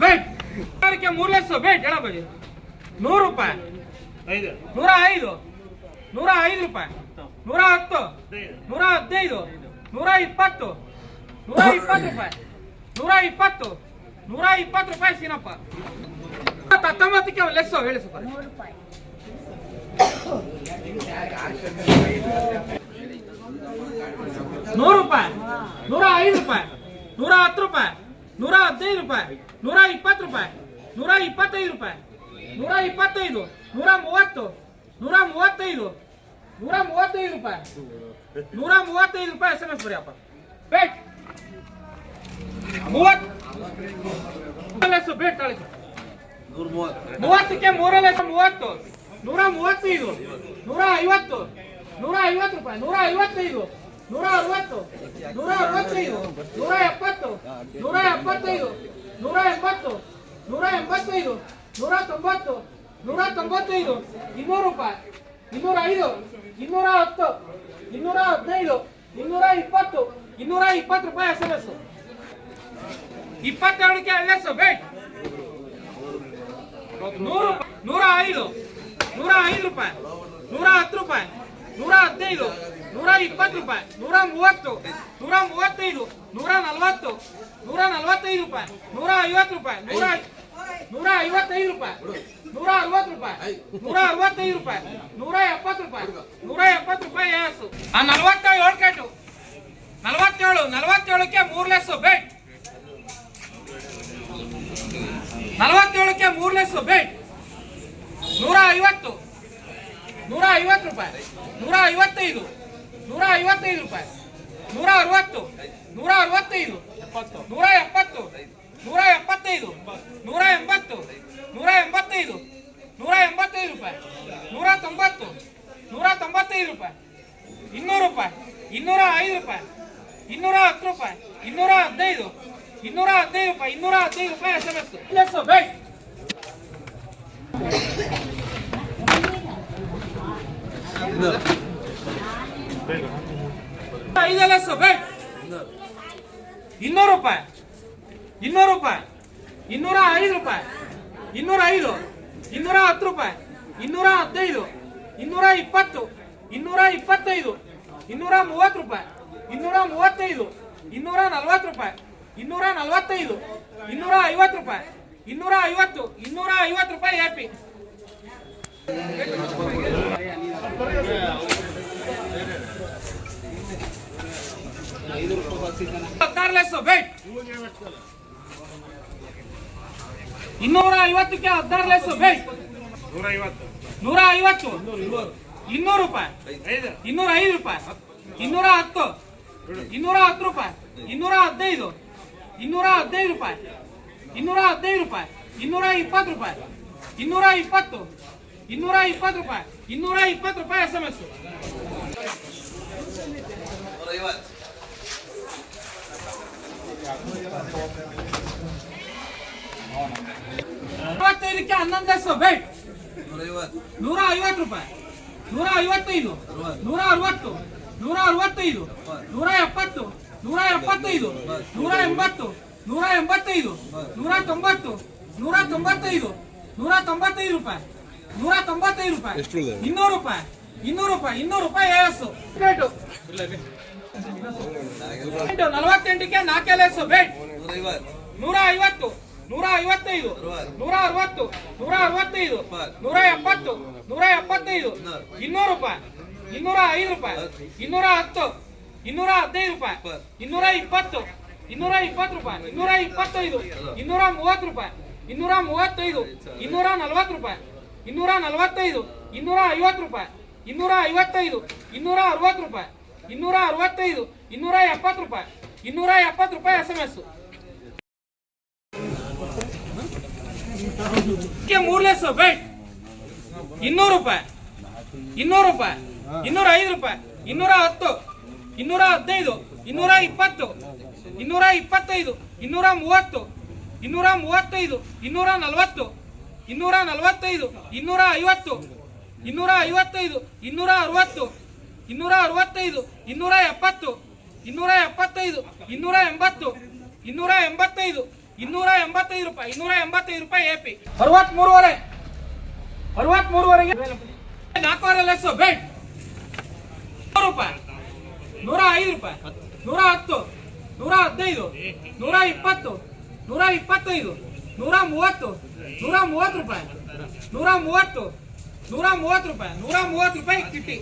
ಸಾವಿರಕ್ಕೆ ಮೂರು ಲಕ್ಷ ಬೇಟ್ ಹೇಳ ಬಗ್ಗೆ ನೂರು ರೂಪಾಯಿ. ನೂರ ಐದು. ನೂರ ಐದು ರೂಪಾಯಿ. ನೂರ ಹತ್ತು. ನೂರ ಹದಿನೈದು. ನೂರ ಇಪ್ಪತ್ತು. ನೂರ ಇಪ್ಪತ್ತು ರೂಪಾಯಿ. ನೂರ ಇಪ್ಪತ್ತು. ನೂರ ಇಪ್ಪತ್ತು ರೂಪಾಯಿ ಸೀನಪ್ಪ. ಹತ್ತೊಂಬತ್ತಕ್ಕೆ ಲೆಸ್ ಹೇಳಿ ಸ್ವಲ್ಪ ನೂರು ರೂಪಾಯಿ. ನೂರ ಐದು ರೂಪಾಯಿ. ನೂರ ಹತ್ತು ರೂಪಾಯಿ. ನೂರ ಹದಿನೈದು ರೂಪಾಯಿ ನೂರ ಇಪ್ಪತ್ತು ರೂಪಾಯಿ ನೂರ ಇಪ್ಪತ್ತೈದು ರೂಪಾಯಿ ನೂರ ಇಪ್ಪತ್ತೈದು ನೂರ ಮೂವತ್ತು ನೂರ ಮೂವತ್ತೈದು ನೂರ ಮೂವತ್ತೈದು ರೂಪಾಯಿ ನೂರ ಮೂವತ್ತೈದು ರೂಪಾಯಿ ಎಸ್ ಎಂ ಎಸ್ ಬರೆಯಪ್ಪ ಬೇಟ್ ಮೂವತ್ತು ಬೇಟ್ ಕಳಿಸಿ ಮೂವತ್ತಕ್ಕೆ ಮೂರನೇ ಮೂವತ್ತು ನೂರ ಮೂವತ್ತೈದು ನೂರ ಐವತ್ತು ನೂರ ಐವತ್ತು ರೂಪಾಯಿ ನೂರ ಐವತ್ತೈದು ನೂರ ಅರವತ್ತು ನೂರ ಅರವತ್ತೈದು ನೂರ ಎಪ್ಪತ್ತು ನೂರ ಎಪ್ಪತ್ತೈದು ನೂರ ಎಂಬತ್ತು ನೂರ ಎಂಬತ್ತೈದು ನೂರ ತೊಂಬತ್ತು ನೂರ ತೊಂಬತ್ತೈದು ಇನ್ನೂರು ರೂಪಾಯಿ ಇನ್ನೂರ ಐದು ಇನ್ನೂರ ಹತ್ತು ಇನ್ನೂರ ಹದಿನೈದು ಇನ್ನೂರ ಇಪ್ಪತ್ತು ಇನ್ನೂರ ಇಪ್ಪತ್ತು ರೂಪಾಯಿ ಎಸ್ ಎಂ ಎಸ್ ಇಪ್ಪತ್ತೆರಡಕ್ಕೆ ಎಲ್ ಎಸ್ ಬೇಟ್ ನೂರು ನೂರ ಐದು ನೂರ ಐದು ರೂಪಾಯಿ ನೂರ ಹತ್ತು ರೂಪಾಯಿ. ನೂರ ಹದಿನೈದು, ನೂರ ಇಪ್ಪತ್ತು ರೂಪಾಯಿ, ನೂರ ಮೂವತ್ತು, ನೂರ ಮೂವತ್ತೈದು, ನೂರ ನಲವತ್ತು, ನೂರ ನಲವತ್ತೈದು ರೂಪಾಯಿ, ನೂರ ಐವತ್ತು ರೂಪಾಯಿ, ನೂರ ನೂರ ಐವತ್ತೈದು ರೂಪಾಯಿ, ನೂರ ಅರವತ್ತು ರೂಪಾಯಿ, ನೂರ ಅರವತ್ತೈದು ರೂಪಾಯಿ, ನೂರ ಎಪ್ಪತ್ತು ರೂಪಾಯಿ, ನೂರ ಎಪ್ಪತ್ತು ರೂಪಾಯಿ ಏಸು. ಆ ನಲವತ್ತೇಳು ಕೆಟ್ಟು. ನಲವತ್ತೇಳು, ನಲವತ್ತೇಳಕ್ಕೆ ಮೂರು ಲೆಸ್ಸು ಬೇಟ್ ನಲವತ್ತೇಳಕ್ಕೆ ಮೂರು ಲೆಸ್ಸು ಬೇಟ್ ನೂರ ಐವತ್ತು. ನೂರ ಐವತ್ತು ರೂಪಾಯಿ. ನೂರ ಐವತ್ತೈದು ನೂರ ಐವತ್ತೈದು ರೂಪಾಯಿ. ನೂರ ಅರವತ್ತು ನೂರ ಅರವತ್ತೈದು ನೂರ ಎಪ್ಪತ್ತು. ನೂರ ಎಪ್ಪತ್ತೈದು ನೂರ ಎಂಬತ್ತು ನೂರ ಎಂಬತ್ತೈದು ನೂರ ಎಂಬತ್ತೈದು ರೂಪಾಯಿ. ನೂರ ತೊಂಬತ್ತು ನೂರ ತೊಂಬತ್ತೈದು ರೂಪಾಯಿ. ಇನ್ನೂರು ರೂಪಾಯಿ. ಇನ್ನೂರ ಐದು ರೂಪಾಯಿ. ಇನ್ನೂರ ಹತ್ತು ರೂಪಾಯಿ. ಇನ್ನೂರ ಹದಿನೈದು ಇನ್ನೂರ ಹದಿನೈದು ರೂಪಾಯಿ ಇನ್ನೂರ ಹದಿನೈದು ರೂಪಾಯಿ ಎಸ್ ಎಂ ಎಸ್ ಐದೆಲ್ಲ ಬೇಟ್ ಇನ್ನೂರು ರೂಪಾಯಿ. ಇನ್ನೂರು ರೂಪಾಯಿ. ಇನ್ನೂರ ಐದು ರೂಪಾಯಿ. ಇನ್ನೂರ ಐದು. ಇನ್ನೂರ ಹತ್ತು ರೂಪಾಯಿ. ಇನ್ನೂರ ಹದಿನೈದು. ಇನ್ನೂರ ಇಪ್ಪತ್ತು. ಇನ್ನೂರ ಇಪ್ಪತ್ತೈದು. ಇನ್ನೂರ ಮೂವತ್ತು ರೂಪಾಯಿ. ಇನ್ನೂರ ಮೂವತ್ತೈದು. ಇನ್ನೂರ ನಲವತ್ತು ರೂಪಾಯಿ. ಇನ್ನೂರ ನಲವತ್ತೈದು. ಇನ್ನೂರ ಐವತ್ತು ರೂಪಾಯಿ. ಇನ್ನೂರ ಐವತ್ತು. ಇನ್ನೂರ ಐವತ್ತು ಇನ್ನೂರ ಐವತ್ತಕ್ಕೆ ಹದಿನಾರು ಲೆಸ್ ಬೇಟ್ ನೂರ ಐವತ್ತು. ನೂರ ಐವತ್ತು ಇನ್ನೂರು ರೂಪಾಯಿ. ಇನ್ನೂರ ಐದು ರೂಪಾಯಿ. ಇನ್ನೂರ ಹತ್ತು. ಇನ್ನೂರ ಹತ್ತು ರೂಪಾಯಿ. ಇನ್ನೂರ ಹದಿನೈದು. ಇನ್ನೂರ ಹದಿನೈದು ರೂಪಾಯಿ. ಇನ್ನೂರ ಹದಿನೈದು ರೂಪಾಯಿ. ಇನ್ನೂರ ಇಪ್ಪತ್ತು ರೂಪಾಯಿ. ಇನ್ನೂರ ಇಪ್ಪತ್ತು. ಇನ್ನೂರ ಇಪ್ಪತ್ತು ರೂಪಾಯಿ. ಇನ್ನೂರ ಇಪ್ಪತ್ತು ರೂಪಾಯಿ ಎಸ್ ಎಂ ಎಸ್ ಅರವತ್ತೈದಕ್ಕೆ ಹನ್ನೊಂದು ಎಸ್ ಬೇಟ್ ನೂರ ಐವತ್ತು ರೂಪಾಯಿ. ನೂರ ಐವತ್ತೈದು ನೂರ ಅರವತ್ತು. ನೂರ ಅರವತ್ತೈದು ನೂರ ಎಪ್ಪತ್ತು. ನೂರ ಎಪ್ಪತ್ತೈದು ನೂರ ಎಂಬತ್ತು. ನೂರ ಎಂಬತ್ತೈದು ನೂರ ತೊಂಬತ್ತು. ನೂರ ತೊಂಬತ್ತೈದು ನೂರ ತೊಂಬತ್ತೈದು ರೂಪಾಯಿ. ನೂರ ತೊಂಬತ್ತೈದು ರೂಪಾಯಿ. ಇನ್ನೂರು ರೂಪಾಯಿ. ಇನ್ನೂರು ರೂಪಾಯಿ. ಇನ್ನೂರು ರೂಪಾಯಿ ಏಸು ರೇಟು ನಲವತ್ತೆಂಟಕ್ಕೆ ನಾಲ್ಕೆಲ್ಲ ಎಸ್ ಬೇಟ್ ನೂರ ಐವತ್ತು. ನೂರ ಐವತ್ತೈದು ನೂರ ಅರವತ್ತು ನೂರ ಅರವತ್ತೈದು ನೂರ ಎಪ್ಪತ್ತು ನೂರ ಎಪ್ಪತ್ತೈದು ಇನ್ನೂರು ರೂಪಾಯಿ ಇನ್ನೂರ ಐದು ರೂಪಾಯಿ ಇನ್ನೂರ ಹತ್ತು ಇನ್ನೂರ ಹದಿನೈದು ರೂಪಾಯಿ ಇನ್ನೂರ ಇಪ್ಪತ್ತು ಇನ್ನೂರ ಇಪ್ಪತ್ತು ರೂಪಾಯಿ ಇನ್ನೂರ ಇಪ್ಪತ್ತೈದು ಇನ್ನೂರ ಮೂವತ್ತು ರೂಪಾಯಿ ಇನ್ನೂರ ಮೂವತ್ತೈದು ಇನ್ನೂರ ನಲವತ್ತು ರೂಪಾಯಿ ಇನ್ನೂರ ನಲವತ್ತೈದು ಇನ್ನೂರ ಐವತ್ತು ರೂಪಾಯಿ ಇನ್ನೂರ ಐವತ್ತೈದು ಇನ್ನೂರ ಅರವತ್ತು ರೂಪಾಯಿ ಇನ್ನೂರ ಅರವತ್ತೈದು ಇನ್ನೂರ ಎಪ್ಪತ್ತು ರೂಪಾಯಿ ಇನ್ನೂರ ಎಪ್ಪತ್ತು ರೂಪಾಯಿ ಎಸ್ ಎಂ ಎಸ್ ಮೂರ್ಲೆಸ್ ಬೇಟ್ ಇನ್ನೂರು ರೂಪಾಯಿ. ಇನ್ನೂರು ರೂಪಾಯಿ. ಇನ್ನೂರ ಐದು ರೂಪಾಯಿ. ಇನ್ನೂರ ಹತ್ತು. ಇನ್ನೂರ ಹದಿನೈದು. ಇನ್ನೂರ ಇಪ್ಪತ್ತು. ಇನ್ನೂರ ಇಪ್ಪತ್ತೈದು. ಇನ್ನೂರ ಮೂವತ್ತು. ಇನ್ನೂರ ಮೂವತ್ತೈದು. ಇನ್ನೂರ ನಲವತ್ತು. ಇನ್ನೂರ ನಲವತ್ತೈದು. ಇನ್ನೂರ ಐವತ್ತು. ಇನ್ನೂರ ಐವತ್ತೈದು. ಇನ್ನೂರ ಅರವತ್ತು. ಇನ್ನೂರ ಅರವತ್ತೈದು. ಇನ್ನೂರ ಎಪ್ಪತ್ತು. ಇನ್ನೂರ ಎಪ್ಪತ್ತೈದು. ಇನ್ನೂರ ಎಂಬತ್ತು. ಇನ್ನೂರ ಎಂಬತ್ತೈದು. ಇನ್ನೂರ ಎಂಬತ್ತೈದು ರೂಪಾಯಿ ಇನ್ನೂರ ಎಂಬತ್ತೈದು ರೂಪಾಯಿ ಎಪಿ ಅರವತ್ ಮೂರುವರೆ. ಅರವತ್ ಮೂರುವರೆಗೆ. ನಾಲ್ಕೂವರೆ ಲಕ್ಷ ಬೆಡ್. ನೂರು ರೂಪಾಯಿ. ನೂರ ಐದು ರೂಪಾಯಿ. ನೂರ ಹತ್ತು ನೂರ ಹದಿನೈದು ನೂರ ಇಪ್ಪತ್ತು ನೂರ ಇಪ್ಪತ್ತೈದು ನೂರ ಮೂವತ್ತು ನೂರ ಮೂವತ್ತು ರೂಪಾಯಿ. ನೂರ ಮೂವತ್ತು ನೂರ ಮೂವತ್ತು ರೂಪಾಯಿ. ನೂರ ಮೂವತ್ತು ರೂಪಾಯಿ ಕಿಟ್ಟಿ.